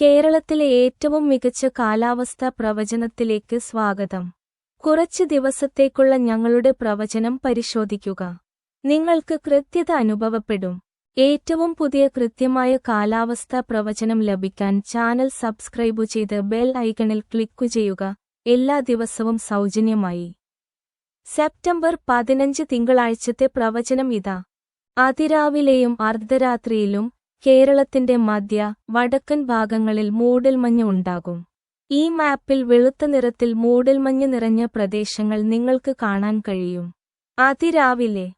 കേരളത്തിലെ ഏറ്റവും മികച്ച കാലാവസ്ഥാ പ്രവചനത്തിലേക്ക് സ്വാഗതം. കുറച്ച് ദിവസത്തേക്കുള്ള ഞങ്ങളുടെ പ്രവചനം പരിശോധിക്കുക. നിങ്ങൾക്ക് കൃത്യത അനുഭവപ്പെടും. ഏറ്റവും പുതിയ കൃത്യമായ കാലാവസ്ഥാ പ്രവചനം ലഭിക്കാൻ ചാനൽ സബ്സ്ക്രൈബു ചെയ്ത് ബെൽ ഐക്കണിൽ ക്ലിക്കു ചെയ്യുക. എല്ലാ ദിവസവും സൗജന്യമായി. സെപ്റ്റംബർ പതിനഞ്ച് തിങ്കളാഴ്ചത്തെ പ്രവചനം ഇതാ. അതിരാവിലെയും അർദ്ധരാത്രിയിലും കേരളത്തിന്റെ മധ്യ വടക്കൻ ഭാഗങ്ങളിൽ മൂടൽമഞ്ഞ് ഉണ്ടാകും. ഈ മാപ്പിൽ വെളുത്ത നിറത്തിൽ മൂടൽമഞ്ഞ് നിറഞ്ഞ പ്രദേശങ്ങൾ നിങ്ങൾക്ക് കാണാൻ കഴിയും. അതിരാവിലെ.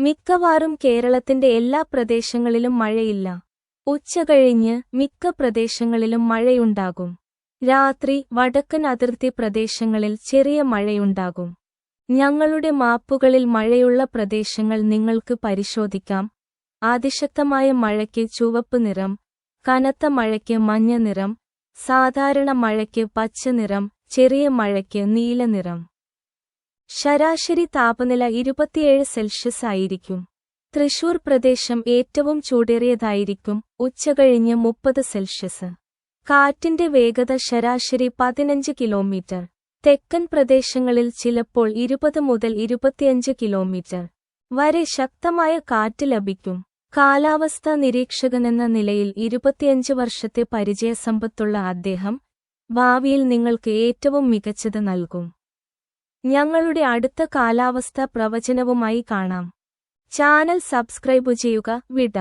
മിക്കവാറും കേരളത്തിന്റെ എല്ലാ പ്രദേശങ്ങളിലും മഴയില്ല. ഉച്ചകഴിഞ്ഞ് മിക്ക പ്രദേശങ്ങളിലും മഴയുണ്ടാകും. രാത്രി വടക്കൻ അതിർത്തി പ്രദേശങ്ങളിൽ ചെറിയ മഴയുണ്ടാകും. ഞങ്ങളുടെ മാപ്പുകളിൽ മഴയുള്ള പ്രദേശങ്ങൾ നിങ്ങൾക്ക് പരിശോധിക്കാം. അതിശക്തമായ മഴയ്ക്ക് ചുവപ്പ് നിറം കനത്ത മഴയ്ക്ക് മഞ്ഞ നിറം സാധാരണ മഴയ്ക്ക് പച്ച നിറം ചെറിയ മഴയ്ക്ക് നീല നിറം. ശരാശരി താപനില ഇരുപത്തിയേഴ് സെൽഷ്യസ് ആയിരിക്കും. തൃശൂർ പ്രദേശം ഏറ്റവും ചൂടേറിയതായിരിക്കും ഉച്ചകഴിഞ്ഞ് മുപ്പത് സെൽഷ്യസ്. കാറ്റിന്റെ വേഗത ശരാശരി പതിനഞ്ച് കിലോമീറ്റർ. തെക്കൻ പ്രദേശങ്ങളിൽ ചിലപ്പോൾ ഇരുപത് മുതൽ ഇരുപത്തിയഞ്ച് കിലോമീറ്റർ. വരെ ശക്തമായ കാറ്റ് ലഭിക്കും. കാലാവസ്ഥാ നിരീക്ഷകനെന്ന നിലയിൽ ഇരുപത്തിയഞ്ച് വർഷത്തെ പരിചയസമ്പത്തുള്ള അദ്ദേഹം ഭാവിയിൽ നിങ്ങൾക്ക് ഏറ്റവും മികച്ചത് നൽകും. ഞങ്ങളുടെ അടുത്ത കാലാവസ്ഥാ പ്രവചനവുമായി കാണാം. ചാനൽ സബ്സ്ക്രൈബ് ചെയ്യുക വിട.